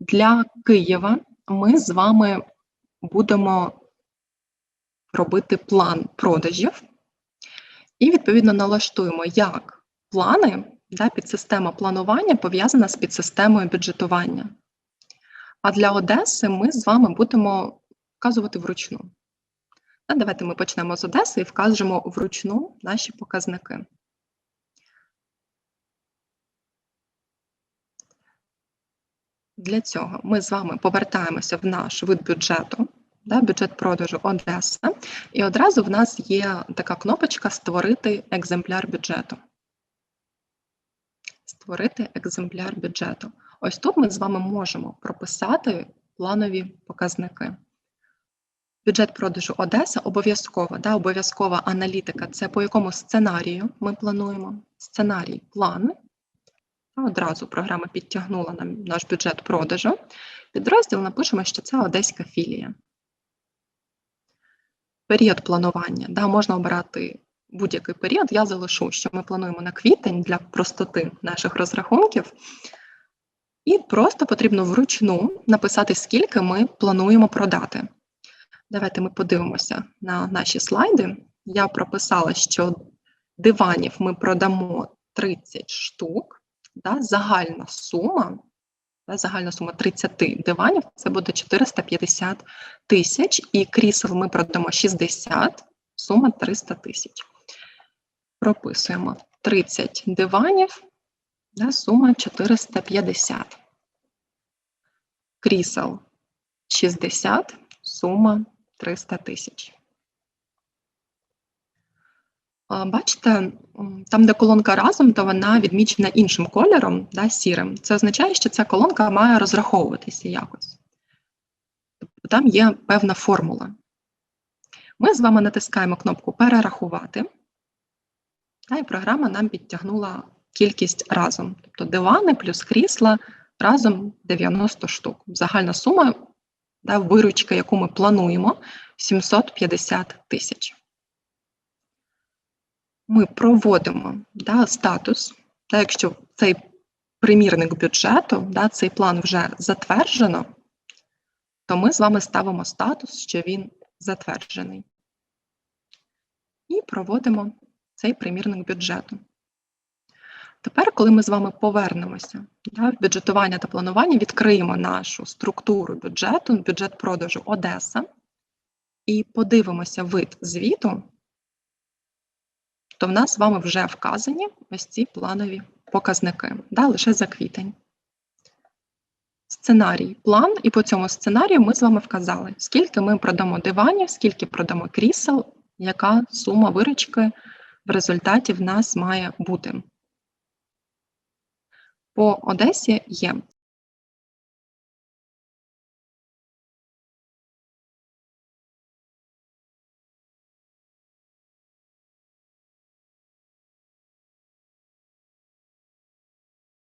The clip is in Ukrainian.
Для Києва ми з вами будемо робити план продажів і відповідно налаштуємо, як плани, да, підсистема планування пов'язана з підсистемою бюджетування. А для Одеси ми з вами будемо вказувати вручну. Давайте ми почнемо з Одеси і вкажемо вручну наші показники. Для цього ми з вами повертаємося в наш вид бюджету, да, бюджет продажу Одеса, і одразу в нас є така кнопочка Створити екземпляр бюджету. Створити екземпляр бюджету. Ось тут ми з вами можемо прописати планові показники. Бюджет продажу Одеса обов'язково, да, обов'язкова аналітика це по якому сценарію ми плануємо. Сценарій план. Одразу програма підтягнула нам наш бюджет продажу. Підрозділ напишемо, що це одеська філія. Період планування. Да, можна обирати будь-який період. Я залишу, що ми плануємо на квітень для простоти наших розрахунків. І просто потрібно вручну написати, скільки ми плануємо продати. Давайте ми подивимося на наші слайди. Я прописала, що диванів ми продамо 30 штук. Да, загальна сума, да, загальна сума 30 диванів це буде 450 тисяч, і крісел ми продамо 60, сума 300 тисяч. Прописуємо 30 диванів, да, сума 450. Крісел 60, сума 300 тисяч. Бачите, там, де колонка разом, то вона відмічена іншим кольором, да, сірим. Це означає, що ця колонка має розраховуватися якось. Тобто там є певна формула. Ми з вами натискаємо кнопку Перерахувати, да, і програма нам підтягнула кількість разом. Тобто дивани плюс крісла разом 90 штук. Загальна сума да, виручка, яку ми плануємо, 750 тисяч ми проводимо да, статус, та якщо цей примірник бюджету, да, цей план вже затверджено, то ми з вами ставимо статус, що він затверджений. І проводимо цей примірник бюджету. Тепер, коли ми з вами повернемося да, в бюджетування та планування, відкриємо нашу структуру бюджету, бюджет продажу Одеса, і подивимося вид звіту, то в нас з вами вже вказані ось ці планові показники, да, лише за квітень. Сценарій, план, і по цьому сценарію ми з вами вказали, скільки ми продамо диванів, скільки продамо крісел, яка сума виручки в результаті в нас має бути. По Одесі є